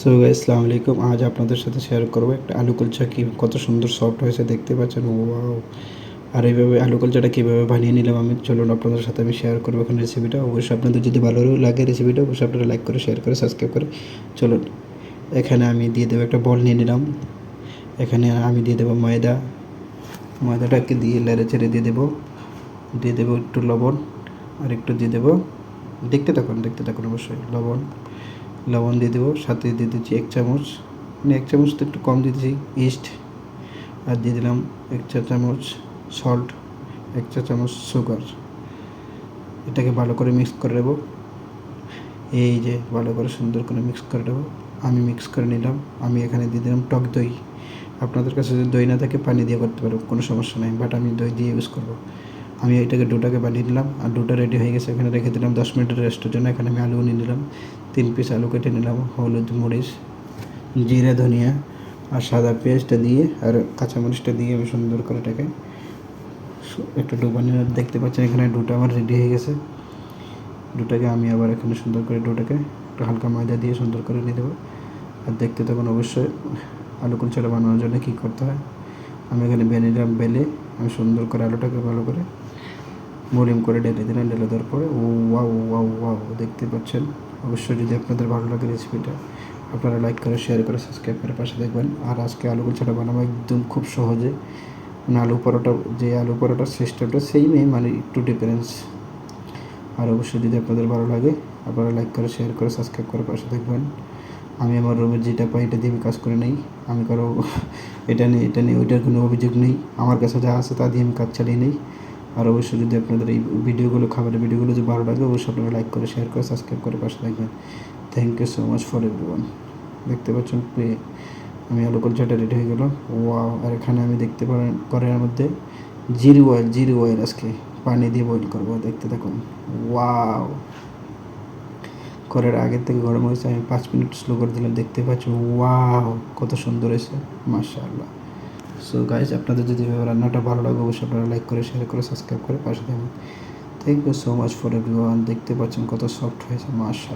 So আসসালামু আলাইকুম আজ আপনাদের সাথে শেয়ার করব একটা আলু কুলচা কি কত সুন্দর সফট হয়েছে, দেখতে পাচ্ছেন? ওয়াও আর এইভাবে আলু কুলচাটা কীভাবে বানিয়ে নিলাম আমি, চলুন আপনাদের সাথে আমি শেয়ার করব এখন রেসিপিটা অবশ্যই আপনাদের যদি ভালো লাগে রেসিপিটা অবশ্যই আপনারা লাইক করে শেয়ার করে সাবস্ক্রাইব করে। চলুন, এখানে আমি দিয়ে দেবো একটা বল নিয়ে নিলাম। এখানে আমি দিয়ে দেবো ময়দা। ময়দাটাকে দিয়ে লেড়ে ছেড়ে দিয়ে দেবো। দিয়ে দেবো একটু লবণ, আর একটু দিয়ে দেবো দেখতে থাকুন দেখতে থাকুন অবশ্যই, লবণ। লবণ দিয়ে দেবো, সাথে দিয়ে দিচ্ছি এক চামচ। মানে এক চামচ তো একটু কম দিয়েছি ইস্ট আর দিয়ে দিলাম এক চা চামচ সল্ট এক চা চামচ সুগার এটাকে ভালো করে মিক্স করে নেব। এই যে ভালো করে সুন্দর করে মিক্স করে নেব। আমি মিক্স করে নিলাম। আমি এখানে দিয়ে দিলাম টক দই। আপনাদের কাছে যদি দই না থাকে, পানি দিয়ে করতে পারব কোনো সমস্যা নেই। বাট আমি দই দিয়ে ইউজ করব। আমি এটাকে ডোটাকে বানিয়ে নিলাম আর ডোটা রেডি হয়ে গেছে। এখানে রেখে দিলাম দশ মিনিটের রেস্টের জন্য। এখানে আমি আলু নিয়ে নিলাম। তিন পিস আলু কেটে নিলাম, হলুদ, মরিচ, জিরে, ধনিয়া, আর সাদা পেঁয়াজটা দিয়ে, আর কাঁচামরিচটা দিয়ে আমি সুন্দর করে এটাকে একটু ডো বানিয়ে দেখতে পাচ্ছেন এখানে ডোটা আমার রেডি হয়ে গেছে। ডোটাকে আমি আবার এখানে সুন্দর করে ডোটাকে একটু হালকা ময়দা দিয়ে সুন্দর করে নিয়ে দেবো আর দেখতে তখন অবশ্যই আলু কুলচাটা বানানোর জন্য কী করতে হয়। আমি এখানে বেলে বেলে আমি সুন্দর করে আলুটাকে ভালো করে মরিম করে ঢেলে দিলাম ঢেলে দেওয়ার পরে। ও ওয়া ওয়াও ওয়াও ওয়াও, দেখতে পাচ্ছেন। অবশ্যই যদি আপনাদের ভালো লাগে রেসিপিটা, আপনারা লাইক করে শেয়ার করে সাবস্ক্রাইব করে পাশে দেখবেন। আর আজকে আলু কুলচাটা বানাবো একদম খুব সহজে। মানে আলু পরোটা, যে আলু পরোটার সিস্টেমটা সেইমই মানে একটু ডিফারেন্স আর অবশ্যই যদি আপনাদের ভালো লাগে, আপনারা লাইক করে শেয়ার করে সাবস্ক্রাইব করে পাশে দেখবেন। আমি আমার রুমের যেটা পাই এটা দিয়ে আমি কাজ করে নেই। আমি কারও, এটা নেই এটা নেই, ওইটার কোনো অভিযোগ নেই। আমার কাছে যা আছে তা দিয়ে আমি কাজ চালিয়ে নেই। আর অবশ্যই যদি আপনাদের এই ভিডিওগুলো, খাবারের ভিডিওগুলো যদি ভালো লাগে, অবশ্যই আপনারা লাইক করে শেয়ার করে সাবস্ক্রাইব করে পাশে থাকবেন। Thank you so much for everyone দেখতে পাচ্ছেন আমি আলু কলচাটা রেডি হয়ে গেল। ওয়াও আর এখানে আমি দেখতে পারেন কড়াইয়ের মধ্যে জিরি অয়েল জিরি অয়েল আজকে। পানি দিয়ে বয়েল করব, দেখতে থাকুন। ওয়াও করার আগের থেকে গরম হয়েছে, আমি পাঁচ মিনিট স্লো করে দিলাম, দেখতে পাচ্ছি? ওয়াও কত সুন্দর হয়েছে, মাশাআল্লাহ। সো গাইজ আপনাদের যদি রান্নাটা ভালো লাগে, অবশ্যই আপনারা লাইক করে শেয়ার করে সাবস্ক্রাইব করে পাশে থাকবেন। Thank you so much for everyone দেখতে পাচ্ছেন কত সফট হয়েছে মাশা